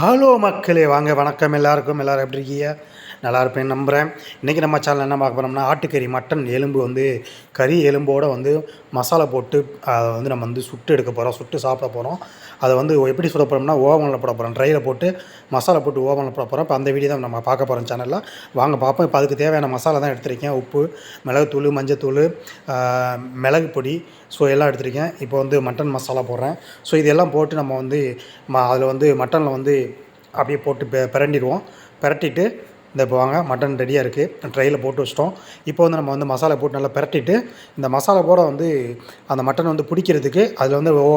Hello மக்களே வாங்க வணக்கம். எல்லாருக்கும் எல்லோரும் எப்படி இருக்கீங்க? நல்லா இருப்பேன் நம்புகிறேன் இன்றைக்கி நம்ம சேனல் என்ன பார்க்க போகிறோம்னா ஆட்டுக்கறி மட்டன் எலும்பு வந்து கறி எலும்போடு வந்து மசாலா போட்டு அதை வந்து நம்ம வந்து சுட்டு எடுக்க போகிறோம் சுட்டு சாப்பிட போகிறோம் அதை வந்து எப்படி சுட போகிறோம்னா ஓவனில் போட போகிறோம் ட்ரையில் போட்டு மசாலா போட்டு ஓவனில் போட போகிறோம் இப்போ அந்த வீடியோ தான் நம்ம பார்க்க போகிறோம் சேனலில் வாங்க பார்ப்போம். இப்போ அதுக்கு தேவையான மசாலா தான் எடுத்திருக்கேன். உப்பு மிளகுத்தூள் மஞ்சத்தூள் மிளகு பொடி ஸோ எல்லாம் எடுத்திருக்கேன். இப்போ வந்து மட்டன் மசாலா போடுறேன். ஸோ இதெல்லாம் போட்டு நம்ம வந்து ம அதில் வந்து மட்டனில் வந்து அப்படியே போட்டு பெ பிரண்டிடுவோம். பிரட்டிட்டு இந்த இப்போ வாங்க மட்டன் ரெடியாக இருக்குது ட்ரையில் போட்டு வச்சிட்டோம். இப்போ வந்து நம்ம வந்து மசாலா போட்டு நல்லா பரட்டிட்டு இந்த மசாலா போட வந்து அந்த மட்டன் வந்து பிடிக்கிறதுக்கு அதில் வந்து ஓ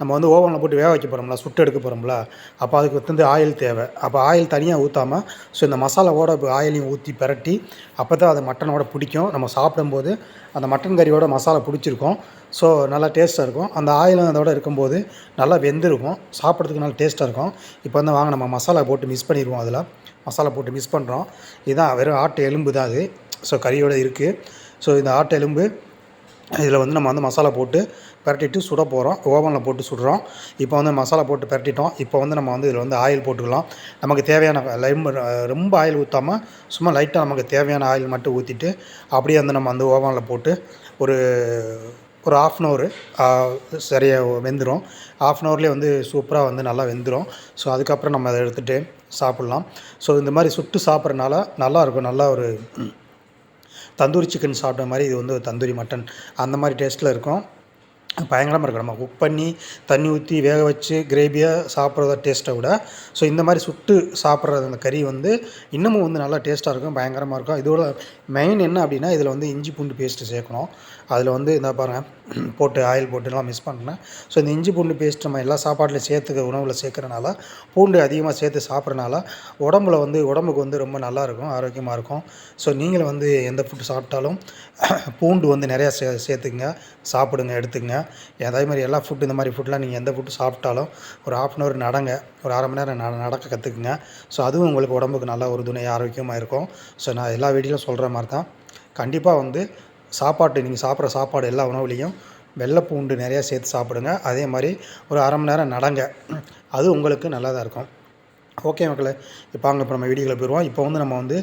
நம்ம வந்து ஓவனில் போட்டு வேக வைக்க போகிறோம்ல சுட்டு எடுக்க போகிறோம்ல அப்போ அதுக்கு வந்து ஆயில் தேவை. அப்போ ஆயில் தனியாக ஊற்றாமல் ஸோ இந்த மசாலாவோட ஆயிலையும் ஊற்றி பிரட்டி அப்போ தான் அது மட்டனோட பிடிக்கும். நம்ம சாப்பிடும்போது அந்த மட்டன் கறியோட மசாலா பிடிச்சிருக்கும். ஸோ நல்லா டேஸ்ட்டாக இருக்கும். அந்த ஆயிலும் அதோட இருக்கும்போது நல்லா வெந்திருக்கும். சாப்பிட்றதுக்கு நல்லா டேஸ்ட்டாக இருக்கும். இப்போ வந்து வாங்க நம்ம மசாலா போட்டு மிஸ் பண்ணிடுவோம் அதில். மசாலா போட்டு மிஸ் பண்ணுறோம் இதுதான் வெறும் ஆட்டு எலும்பு தான் அது. ஸோ கறியோட இருக்குது ஸோ இந்த ஆட்டு எலும்பு இதில் வந்து நம்ம வந்து மசாலா போட்டு பரட்டிட்டு சுட போகிறோம் ஓவனில் போட்டு சுடுறோம். இப்போ வந்து மசாலா போட்டு பரட்டிட்டோம். இப்போ வந்து நம்ம வந்து இதில் வந்து ஆயில் போட்டுக்கலாம். நமக்கு தேவையான லைம் ரொம்ப ஆயில் ஊற்றாமல் சும்மா லைட்டாக நமக்கு தேவையான ஆயில் மட்டும் ஊற்றிட்டு அப்படியே வந்து நம்ம வந்து ஓவனில் போட்டு ஒரு ஒரு ஆஃப் அன் ஹவர் சரியாக வெந்துடும் ஆஃப் அன் ஹவர்லேயே வந்து சூப்பராக வந்து நல்லா வெந்துடும் ஸோ அதுக்கப்புறம் நம்ம அதை எடுத்துகிட்டு சாப்பிட்லாம். ஸோ இந்த மாதிரி சுட்டு சாப்பிட்றனால நல்லாயிருக்கும் நல்லா ஒரு தந்தூரி சிக்கன் சாப்பிட்ட மாதிரி இது வந்து ஒரு தந்தூரி மட்டன் அந்த மாதிரி டேஸ்ட்டில் இருக்கும். பயங்கரமாக இருக்கும். நம்ம குக் பண்ணி தண்ணி ஊற்றி வேக வச்சு கிரேவியாக சாப்பிட்றத டேஸ்ட்டை விட ஸோ இந்த மாதிரி சுட்டு சாப்பிட்றது அந்த கறி வந்து இன்னமும் வந்து நல்லா டேஸ்ட்டாக இருக்கும் பயங்கரமாக இருக்கும். இதோட மெயின் என்ன அப்படின்னா இதில் வந்து இஞ்சி பூண்டு பேஸ்ட்டு சேர்க்கணும். அதில் வந்து இந்த பாருங்கள் போட்டு ஆயில் போட்டு எல்லாம் மிஸ் பண்ணேன் ஸோ இந்த இஞ்சி பூண்டு பேஸ்ட் நம்ம எல்லா சாப்பாட்டில் சேர்த்துக்க உணவில் சேர்க்குறனால பூண்டு அதிகமாக சேர்த்து சாப்பிட்றனால உடம்புல வந்து உடம்புக்கு வந்து ரொம்ப நல்லா இருக்கும் ஆரோக்கியமாக இருக்கும். ஸோ நீங்களும் வந்து எந்த ஃபுட்டு சாப்பிட்டாலும் பூண்டு வந்து நிறையா சே சேர்த்துங்க சாப்பிடுங்க எடுத்துக்கங்க. அதே மாதிரி எல்லா ஃபுட் இந்த மாதிரி ஃபுட்லாம் நீங்கள் எந்த ஃபுட்டு சாப்பிட்டாலும் ஒரு ஆஃப் அன் ஹவர் நடங்க. ஒரு அரை மணி நேரம் நட நடக்க கற்றுக்குங்க ஸோ அதுவும் உங்களுக்கு உடம்புக்கு நல்ல ஒரு துணை ஆரோக்கியமாக இருக்கும். ஸோ நான் எல்லா வீடியோலும் சொல்கிற மாதிரி தான். கண்டிப்பாக வந்து சாப்பாட்டு நீங்கள் சாப்பிட்ற சாப்பாடு எல்லா உணவுலேயும் வெள்ளைப்பூண்டு நிறையா சேர்த்து சாப்பிடுங்க. அதே மாதிரி ஒரு அரை மணி நேரம் நடங்க. அது உங்களுக்கு நல்லதாக இருக்கும். ஓகே மக்களே இப்போ அங்கே இப்போ நம்ம வீடியோவில் போயிடுவோம் இப்போ வந்து நம்ம வந்து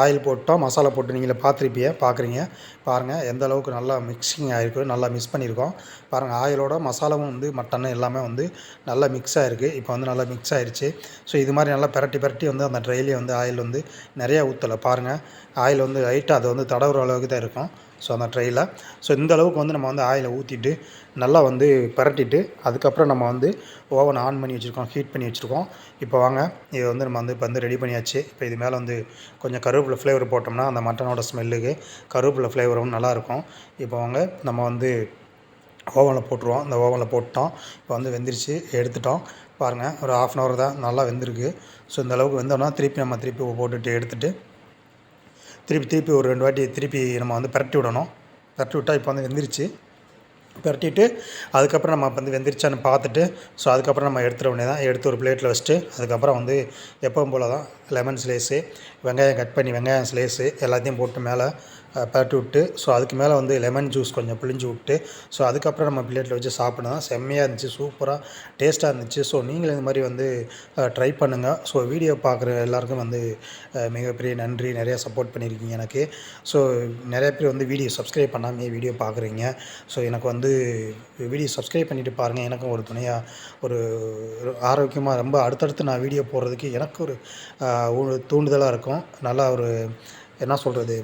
ஆயில் போட்டோம் மசாலா போட்டு நீங்களே பார்த்துருப்பீங்க பார்க்குறீங்க. பாருங்கள் எந்த அளவுக்கு நல்லா மிக்சிங் ஆகிருக்கு நல்லா மிக்ஸ் பண்ணியிருக்கோம். பாருங்கள் ஆயிலோட மசாலாவும் வந்து மட்டன் எல்லாமே வந்து நல்லா மிக்ஸ் ஆகிருக்கு இப்போ வந்து நல்லா மிக்ஸ் ஆகிருச்சு ஸோ இது மாதிரி நல்லா பிரட்டி பிரட்டி வந்து அந்த ட்ரையிலே வந்து ஆயில் வந்து நிறையா ஊற்றலை பாருங்கள் ஆயில் வந்து லைட்டாக அது வந்து தடவுற அளவுக்கு தான் இருக்கும். ஸோ அந்த ட்ரையில் ஸோ இந்த அளவுக்கு வந்து நம்ம வந்து ஆயிலை ஊற்றிட்டு நல்லா வந்து பரட்டிட்டு அதுக்கப்புறம் நம்ம வந்து ஓவன் ஆன் பண்ணி வச்சுருக்கோம் ஹீட் பண்ணி வச்சுருக்கோம். இப்போ வாங்க இது வந்து நம்ம வந்து இப்போ வந்து ரெடி பண்ணியாச்சு. இப்போ இது மேலே வந்து கொஞ்சம் கருவேப்பிலை ஃப்ளேவர் போட்டோம்னா அந்த மட்டனோட ஸ்மெல்லுக்கு கருவேப்பிலை ஃப்ளேவரும் நல்லாயிருக்கும் இப்போ வாங்க நம்ம வந்து ஓவனில் போட்டுருவோம். இந்த ஓவனில் போட்டோம். இப்போ வந்து வெந்துருச்சு எடுத்துட்டோம். பாருங்கள் ஒரு ஆஃப் அன் ஹவர் தான் நல்லா வெந்திருக்கு. ஸோ இந்த அளவுக்கு வெந்தோம்னா திருப்பி நம்ம திருப்பி போட்டுட்டு எடுத்துகிட்டு திருப்பி திருப்பி ஒரு ரெண்டு வாட்டி திருப்பி நம்ம வந்து பிரட்டி விடணும். பரட்டி விட்டால் இப்போ வந்து வெந்துருச்சு. பரட்டிட்டு அதுக்கப்புறம் நம்ம வந்து வெந்துருச்சான்னு பார்த்துட்டு ஸோ அதுக்கப்புறம் நம்ம எடுத்துட வேண்டியதான் எடுத்து ஒரு பிளேட்டில் வச்சுட்டு அதுக்கப்புறம் வந்து எப்பவும் போல் தான் லெமன் ஸ்லேஸு வெங்காயம் கட் பண்ணி வெங்காயம் ஸ்லேஸு எல்லாத்தையும் போட்டு மேலே பரட்டி விட்டு ஸோ அதுக்கு மேலே வந்து லெமன் ஜூஸ் கொஞ்சம் பிழிஞ்சு விட்டு ஸோ அதுக்கப்புறம் நம்ம பிளேட்டில் வச்சு சாப்பிடணும். செம்மையாக இருந்துச்சு சூப்பராக டேஸ்ட்டாக இருந்துச்சு. ஸோ நீங்களும் இந்த மாதிரி வந்து ட்ரை பண்ணுங்கள் ஸோ வீடியோ பார்க்குற எல்லாருக்கும் வந்து மிகப்பெரிய நன்றி. நிறையா சப்போர்ட் பண்ணியிருக்கீங்க எனக்கு. ஸோ நிறைய பேர் வந்து வீடியோ சப்ஸ்கிரைப் பண்ணாமே வீடியோ பார்க்குறீங்க. ஸோ எனக்கு வந்து வீடியோ சப்ஸ்கிரைப் பண்ணிவிட்டு பாருங்கள் எனக்கும் ஒரு துணையாக ஒரு ஆரோக்கியமாக ரொம்ப அடுத்தடுத்து நான் வீடியோ போடுறதுக்கு எனக்கு ஒரு ஒரு தூண்டுதலாக இருக்கும். நல்லா ஒரு என்ன சொல்கிறது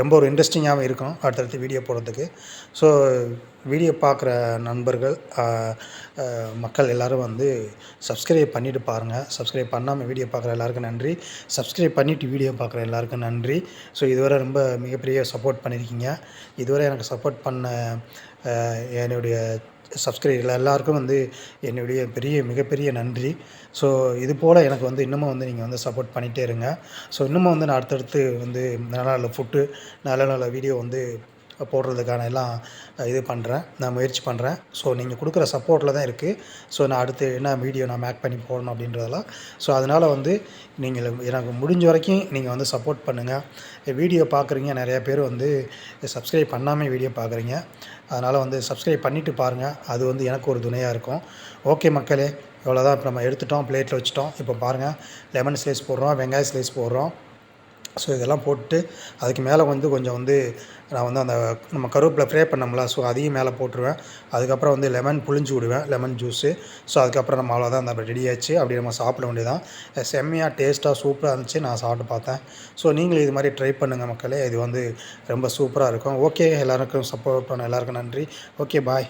ரொம்ப ஒரு இன்ட்ரெஸ்டிங்காகவும் இருக்கும் அடுத்தடுத்து வீடியோ போடுறதுக்கு. ஸோ வீடியோ பார்க்குற நண்பர்கள் மக்கள் எல்லோரும் வந்து சப்ஸ்கிரைப் பண்ணிவிட்டு பாருங்கள் சப்ஸ்கிரைப் பண்ணாமல் வீடியோ பார்க்குற எல்லாருக்கும் நன்றி. சப்ஸ்கிரைப் பண்ணிவிட்டு வீடியோ பார்க்குற எல்லாருக்கும் நன்றி. ஸோ இதுவரை ரொம்ப மிகப்பெரிய சப்போர்ட் பண்ணியிருக்கீங்க. இதுவரை எனக்கு சப்போர்ட் பண்ண என்னுடைய சப்ஸ்கிரைபர்கள் எல்லாருக்கும் வந்து என்னுடைய பெரிய மிகப்பெரிய நன்றி. ஸோ இது போல் எனக்கு வந்து இன்னமும் வந்து நீங்கள் வந்து சப்போர்ட் பண்ணிகிட்டே இருங்க. ஸோ இன்னமும் வந்து நான் அடுத்தடுத்து வந்து நல்ல நல்ல ஃபுட்டு நல்ல நல்ல வீடியோ வந்து போடுறதுக்கான எல்லாம் இது பண்ணுறேன் நான் முயற்சி பண்ணுறேன் ஸோ நீங்கள் கொடுக்குற சப்போர்ட்டில் தான் இருக்குது ஸோ நான் அடுத்து என்ன வீடியோ நான் மேக் பண்ணி போடணும் அப்படின்றதெல்லாம். ஸோ அதனால் வந்து நீங்கள் எனக்கு முடிஞ்ச வரைக்கும் நீங்கள் வந்து சப்போர்ட் பண்ணுங்கள் வீடியோ பார்க்குறீங்க நிறையா பேர் வந்து சப்ஸ்கிரைப் பண்ணாமல் வீடியோ பார்க்குறீங்க அதனால் வந்து சப்ஸ்கிரைப் பண்ணிவிட்டு பாருங்கள் அது வந்து எனக்கு ஒரு துணையாக இருக்கும். ஓகே மக்களே இவ்வளோதான் இப்போ நம்ம எடுத்துட்டோம் பிளேட்டில் வச்சுட்டோம். இப்போ பாருங்கள் லெமன் ஸ்லைஸ் போடுறோம் வெங்காய ஸ்லைஸ் போடுறோம். ஸோ இதெல்லாம் போட்டு அதுக்கு மேலே வந்து கொஞ்சம் வந்து நான் வந்து அந்த நம்ம கருவேப்பிலை ஃப்ரே பண்ணோம்ல ஸோ அதையும் மேலே போட்டுருவேன். அதுக்கப்புறம் வந்து லெமன் புழிஞ்சு விடுவேன் லெமன் ஜூஸு. ஸோ அதுக்கப்புறம் நம்ம அவ்வளோதான் அந்த ரெடி ஆச்சு அப்படி நம்ம சாப்பிட வேண்டியதான் செம்மையாக டேஸ்ட்டாக சூப்பராக இருந்துச்சு. நான் சாப்பிட்டு பார்த்தேன். ஸோ நீங்களும் இது மாதிரி ட்ரை பண்ணுங்கள் மக்களே. இது வந்து ரொம்ப சூப்பராக இருக்கும். ஓகே எல்லாருக்கும் சப்போர்ட் பண்ண எல்லாருக்கும் நன்றி. Okay bye